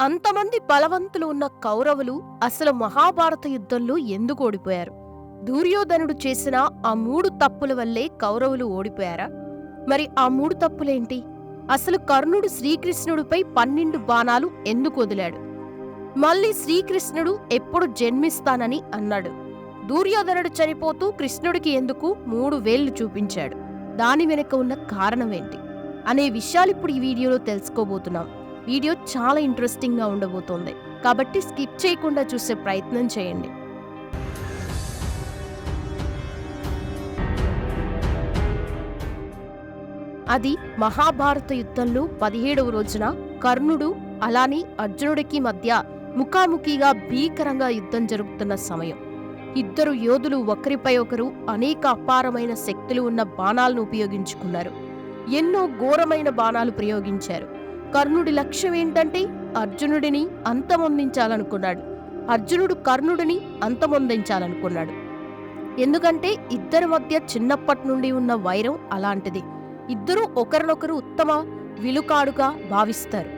అంతమంది బలవంతులు ఉన్న కౌరవులు అసలు మహాభారత యుద్ధంలో ఎందుకు ఓడిపోయారు? దుర్యోధనుడు చేసిన ఆ మూడు తప్పుల వల్లే కౌరవులు ఓడిపోయారా? మరి ఆ మూడు తప్పులేంటి? అసలు కర్ణుడు శ్రీకృష్ణుడిపై పన్నెండు బాణాలు ఎందుకు వదిలాడు? మళ్ళీ శ్రీకృష్ణుడు ఎప్పుడు జన్మిస్తానని అన్నాడు. దుర్యోధనుడు చనిపోతూ కృష్ణుడికి ఎందుకు మూడు వేళ్ళు చూపించాడు? దాని వెనుక ఉన్న కారణమేంటి అనే విషయాలు ఇప్పుడు ఈ వీడియోలో తెలుసుకోబోతున్నాం. వీడియో చాలా ఇంట్రెస్టింగ్గా ఉండబోతోంది. కాబట్టి స్కిప్ చేయకుండా చూసే ప్రయత్నం చేయండి. అది మహాభారత యుద్ధంలో పదిహేడవ రోజున కర్ణుడు అలానే అర్జునుడికి మధ్య ముఖాముఖిగా భీకరంగా యుద్ధం జరుగుతున్న సమయం. ఇద్దరు యోధులు ఒకరిపై ఒకరు అనేక అపారమైన శక్తులు ఉన్న బాణాలను ఉపయోగించుకున్నారు. ఎన్నో ఘోరమైన బాణాలు ప్రయోగించారు. కర్ణుడి లక్ష్యం ఏంటంటే అర్జునుడిని అంతమొందించాలనుకున్నాడు. అర్జునుడు కర్ణుడిని అంతమొందించాలనుకున్నాడు. ఎందుకంటే ఇద్దరి మధ్య చిన్నప్పటి నుండి ఉన్న వైరం అలాంటిది. ఇద్దరూ ఒకరినొకరు ఉత్తమ విలుకాడుగా భావిస్తారు.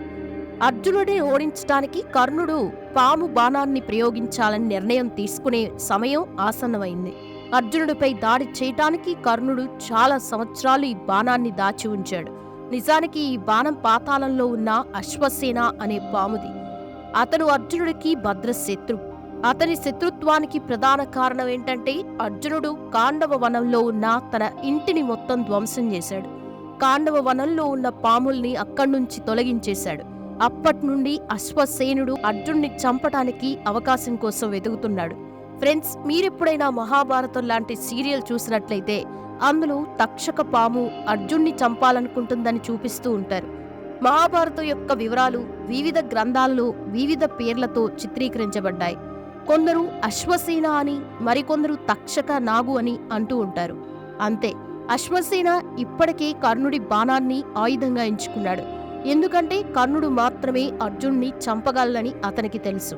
అర్జునుడిని ఓడించడానికి కర్ణుడు పాము బాణాన్ని ప్రయోగించాలని నిర్ణయం తీసుకునే సమయం ఆసన్నమైంది. అర్జునుడిపై దాడి చేయటానికి కర్ణుడు చాలా సంవత్సరాలు ఈ బాణాన్ని దాచి ఉంచాడు. నిజానికి ఈ బాణం పాతాళంలో ఉన్న అశ్వసేన అనే పాముది. అతను అర్జునుడికి భద్రశత్రు. అతని శత్రుత్వానికి ప్రధాన కారణం ఏంటంటే అర్జునుడు కాండవ వనంలో ఉన్న తన ఇంటిని మొత్తం ధ్వంసం చేశాడు. కాండవ వనంలో ఉన్న పాముల్ని అక్కడి నుంచి తొలగించేశాడు. అప్పటి నుండి అశ్వసేనుడు అర్జున్ని చంపటానికి అవకాశం కోసం వెతుకుతున్నాడు. ఫ్రెండ్స్ మీరెప్పుడైనా మహాభారతం లాంటి సీరియల్ చూసినట్లయితే అందులో తక్షక పాము అర్జున్ని చంపాలనుకుంటుందని చూపిస్తూ ఉంటారు. మహాభారతం యొక్క వివరాలు వివిధ గ్రంథాల్లో వివిధ పేర్లతో చిత్రీకరించబడ్డాయి. కొందరు అశ్వసేన అని మరికొందరు తక్షక నాగు అని అంటూ ఉంటారు. అంతే అశ్వసేన ఇప్పటికే కర్ణుడి బాణాన్ని ఆయుధంగా ఎంచుకున్నాడు. ఎందుకంటే కర్ణుడు మాత్రమే అర్జున్ని చంపగలని అతనికి తెలుసు.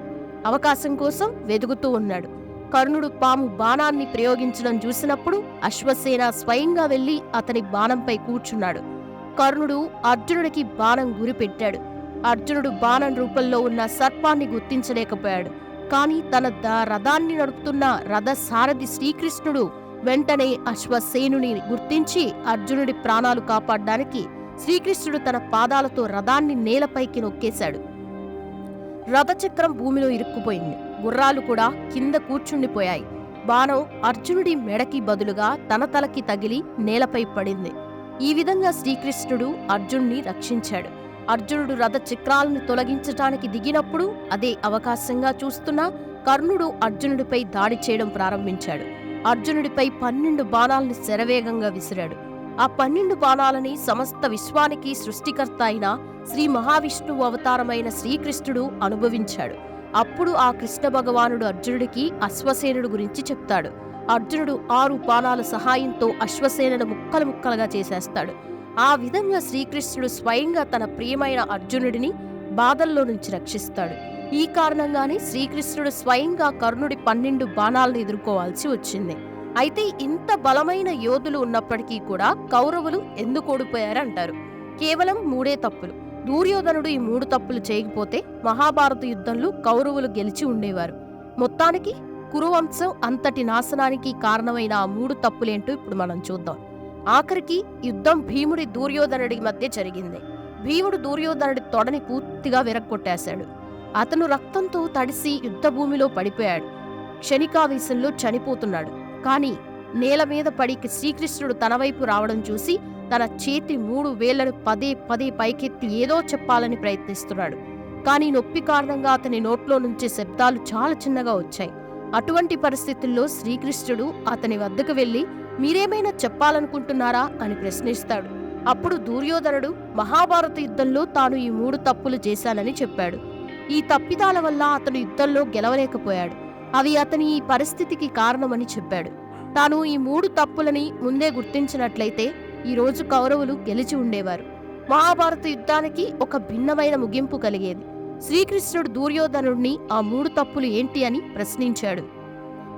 అవకాశం కోసం వెతుకుతూ ఉన్నాడు. కర్ణుడు పాము బాణాన్ని ప్రయోగించడం చూసినప్పుడు అశ్వసేన స్వయంగా వెళ్ళి అతని బాణంపై కూర్చున్నాడు. కర్ణుడు అర్జునుడికి బాణం గురిపెట్టాడు. అర్జునుడు బాణం రూపంలో ఉన్న సర్పాన్ని గుర్తించలేకపోయాడు. కాని తన ద- రథాన్ని నడుపుతున్న రథ సారథి శ్రీకృష్ణుడు వెంటనే అశ్వసేనుని గుర్తించి అర్జునుడి ప్రాణాలు కాపాడడానికి శ్రీకృష్ణుడు తన పాదాలతో రథాన్ని నేలపైకి నొక్కేశాడు. రథచక్రం భూమిలో ఇరుక్కుపోయింది. గుర్రాలు కూడా కింద కూర్చుండిపోయాయి. బాణం అర్జునుడి మెడకి బదులుగా తన తలకి తగిలి నేలపై పడింది. ఈ విధంగా శ్రీకృష్ణుడు అర్జున్ని రక్షించాడు. అర్జునుడు రథ చక్రాలను తొలగించటానికి దిగినప్పుడు అదే అవకాశంగా చూస్తున్న కర్ణుడు అర్జునుడిపై దాడి చేయడం ప్రారంభించాడు. అర్జునుడిపై పన్నెండు బాణాలని శరవేగంగా విసిరాడు. ఆ పన్నెండు బాణాలని సమస్త విశ్వానికి సృష్టికర్త అయిన శ్రీ మహావిష్ణువు అవతారమైన శ్రీకృష్ణుడు అనుభవించాడు. అప్పుడు ఆ కృష్ణ భగవానుడు అర్జునుడికి అశ్వసేనుడు గురించి చెప్తాడు. అర్జునుడు ఆరు బాణాల సహాయంతో అశ్వసేనను ముక్కలు ముక్కలుగా చేసేస్తాడు. ఆ విధంగా శ్రీకృష్ణుడు స్వయంగా తన ప్రియమైన అర్జునుడిని బాధల్లో నుంచి రక్షిస్తాడు. ఈ కారణంగానే శ్రీకృష్ణుడు స్వయంగా కర్ణుడి పన్నెండు బాణాలను ఎదుర్కోవాల్సి వచ్చింది. అయితే ఇంత బలమైన యోధులు ఉన్నప్పటికీ కూడా కౌరవులు ఎందుకు ఓడిపోయారంటారు? కేవలం మూడే తప్పులు. దుర్యోధనుడు ఈ మూడు తప్పులు చేయకపోతే మహాభారత యుద్ధంలో కౌరవులు గెలిచి ఉండేవారు. మొత్తానికి కురువంశం అంతటి నాశనానికి కారణమైన ఆ మూడు తప్పులేంటో ఇప్పుడు మనం చూద్దాం. ఆఖరికి యుద్ధం భీముడి దుర్యోధనుడి మధ్య జరిగింది. భీముడు దుర్యోధనుడి తొడని పూర్తిగా విరక్కొట్టేశాడు అతను రక్తంతో తడిసి యుద్ధభూమిలో పడిపోయాడు. క్షణికావేశంలో చనిపోతున్నాడు. కాని నేల మీద పడి శ్రీకృష్ణుడు తన వైపు రావడం చూసి తన చేతి మూడు వేళ్ళను పదే పదే పైకెత్తి ఏదో చెప్పాలని ప్రయత్నిస్తున్నాడు. కానీ నొప్పి కారణంగా అతని నోట్లో నుంచి శబ్దాలు చాలా చిన్నగా వచ్చాయి. అటువంటి పరిస్థితుల్లో శ్రీకృష్ణుడు అతని వద్దకు వెళ్ళి మీరేమైనా చెప్పాలనుకుంటున్నారా? అని ప్రశ్నిస్తాడు. అప్పుడు దుర్యోధనుడు మహాభారత యుద్ధంలో తాను ఈ మూడు తప్పులు చేశానని చెప్పాడు. ఈ తప్పిదాల వల్ల అతను యుద్ధంలో గెలవలేకపోయాడు. అవి అతని ఈ పరిస్థితికి కారణమని చెప్పాడు. తాను ఈ మూడు తప్పులని ముందే గుర్తించినట్లయితే ఈ రోజు కౌరవులు గెలిచి ఉండేవారు. మహాభారత యుద్ధానికి ఒక భిన్నమైన ముగింపు కలిగేది. శ్రీకృష్ణుడు దుర్యోధనుడిని ఆ మూడు తప్పులు ఏంటి అని ప్రశ్నించాడు.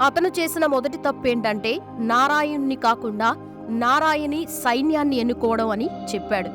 అతను చేసిన మొదటి తప్పు ఏంటంటే నారాయణ్ణి కాకుండా నారాయణి సైన్యాన్ని ఎన్నుకోవడం అని చెప్పాడు.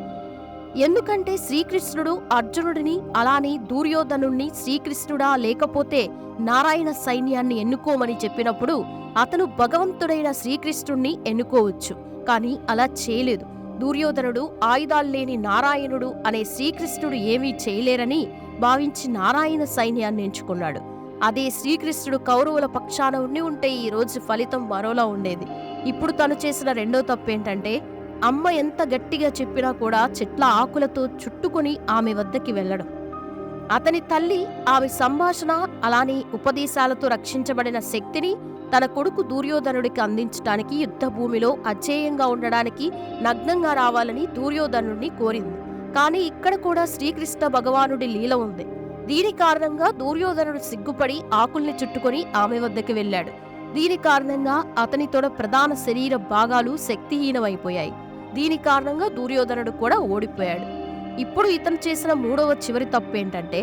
ఎందుకంటే శ్రీకృష్ణుడు అర్జునుడిని అలానే దుర్యోధనుణ్ణి శ్రీకృష్ణుడా లేకపోతే నారాయణ సైన్యాన్ని ఎన్నుకోమని చెప్పినప్పుడు అతను భగవంతుడైన శ్రీకృష్ణుణ్ణి ఎన్నుకోవచ్చు. కానీ అలా చేయలేదు. దుర్యోధనుడు ఆయుధాలు లేని నారాయణుడు అనే శ్రీకృష్ణుడు ఏమీ చేయలేరని భావించి నారాయణ సైన్యాన్ని ఎంచుకున్నాడు. అదే శ్రీకృష్ణుడు కౌరవుల పక్షాన ఉండి ఉంటే ఈ రోజు ఫలితం మరోలా ఉండేది. ఇప్పుడు తను చేసిన రెండో తప్పేంటంటే అమ్మ ఎంత గట్టిగా చెప్పినా కూడా చెట్ల ఆకులతో చుట్టుకొని ఆమె వద్దకి వెళ్ళడం. అతని తల్లి ఆమె సంభాషణ అలానే ఉపదేశాలతో రక్షించబడిన శక్తిని తన కొడుకు దుర్యోధనుడికి అందించడానికి యుద్ధ భూమిలో అజేయంగా ఉండడానికి నగ్నంగా రావాలని దుర్యోధనుడిని కోరింది. కానీ ఇక్కడ కూడా శ్రీకృష్ణ భగవానుడి లీల ఉంది. దీని కారణంగా దుర్యోధనుడు సిగ్గుపడి ఆకుల్ని చుట్టుకొని ఆమె వద్దకు వెళ్ళాడు. దీని కారణంగా అతని తోడ ప్రధాన శరీర భాగాలు శక్తిహీనమైపోయాయి. దీని కారణంగా దుర్యోధనుడు కూడా ఓడిపోయాడు. ఇప్పుడు ఇతను చేసిన మూడవ చివరి తప్పు ఏంటంటే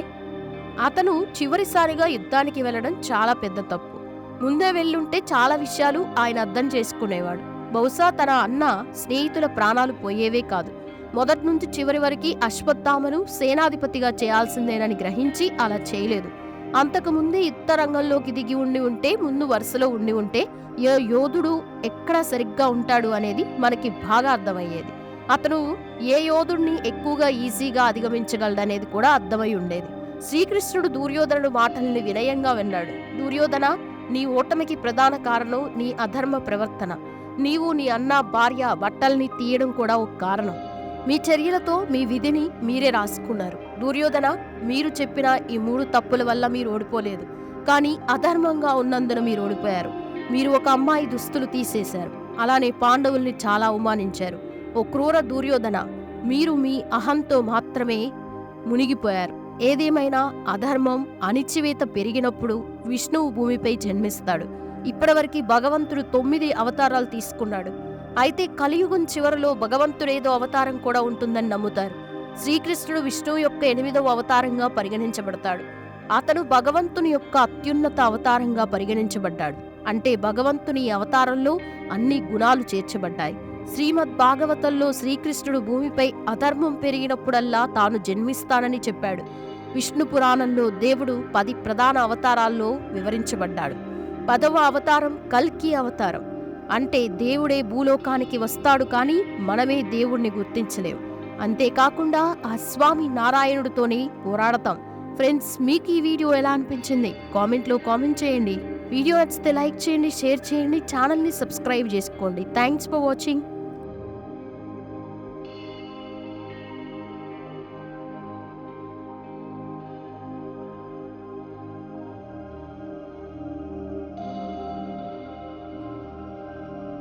అతను చివరిసారిగా యుద్ధానికి వెళ్ళడం చాలా పెద్ద తప్పు. ముందే వెళ్ళుంటే చాలా విషయాలు ఆయన అర్థం చేసుకునేవాడు. బహుశా తన అన్న స్నేహితుల ప్రాణాలు పోయేవే కాదు. మొదటి నుంచి చివరి వరకు అశ్వత్థామను సేనాధిపతిగా చేయాల్సిందేనని గ్రహించి అలా చేయలేదు. అంతకు ముందే యుద్ధ రంగంలోకి దిగి ఉండి ఉంటే ముందు వరుసలో ఉండి ఉంటే ఏ యోధుడు ఎక్కడ సరిగ్గా ఉంటాడు అనేది మనకి బాగా అర్థమయ్యేది. అతను ఏ యోధుడిని ఎక్కువగా ఈజీగా అధిగమించగలడనేది కూడా అర్థమై ఉండేది. శ్రీకృష్ణుడు దుర్యోధనుడు మాటల్ని వినయంగా విన్నాడు. దుర్యోధన నీ ఓటమికి ప్రధాన కారణం నీ అధర్మ ప్రవర్తన. నీవు నీ అన్న భార్య బట్టల్ని తీయడం కూడా ఒక కారణం. మీ చర్యలతో మీ విధిని మీరే రాసుకున్నారు. దుర్యోధన మీరు చెప్పిన ఈ మూడు తప్పుల వల్ల మీరు ఓడిపోలేదు. కానీ అధర్మంగా ఉన్నందున మీరు ఓడిపోయారు. మీరు ఒక అమ్మాయి దుస్తులు తీసేశారు. అలానే పాండవుల్ని చాలా అవమానించారు. ఓ క్రూర దుర్యోధన మీరు మీ అహంతో మాత్రమే మునిగిపోయారు. ఏదేమైనా అధర్మం అణిచివేత పెరిగినప్పుడు విష్ణువు భూమిపై జన్మిస్తాడు. ఇప్పటివరకు భగవంతుడు తొమ్మిది అవతారాలు తీసుకున్నాడు. అయితే కలియుగం చివరిలో భగవంతుడేదో అవతారం కూడా ఉంటుందని నమ్ముతారు. శ్రీకృష్ణుడు విష్ణువు యొక్క ఎనిమిదవ అవతారంగా పరిగణించబడతాడు. అతను భగవంతుని యొక్క అత్యున్నత అవతారంగా పరిగణించబడ్డాడు. అంటే భగవంతుని అవతారంలో అన్ని గుణాలు చేర్చబడ్డాయి. శ్రీమద్ భాగవతంలో శ్రీకృష్ణుడు భూమిపై అధర్మం పెరిగినప్పుడల్లా తాను జన్మిస్తానని చెప్పాడు. విష్ణు పురాణంలో దేవుడు పది ప్రధాన అవతారాల్లో వివరించబడ్డాడు. పదవ అవతారం కల్కి అవతారం. అంటే దేవుడే భూలోకానికి వస్తాడు కానీ మనమే దేవుణ్ణి గుర్తించలేం. అంతేకాకుండా ఆ స్వామి నారాయణుడితోనే పోరాడతాం. ఫ్రెండ్స్ మీకు ఈ వీడియో ఎలా అనిపించింది? కామెంట్లో కామెంట్ చేయండి. వీడియో నచ్చితే లైక్ చేయండి షేర్ చేయండి ఛానల్ని సబ్స్క్రైబ్ చేసుకోండి. Thanks for watching.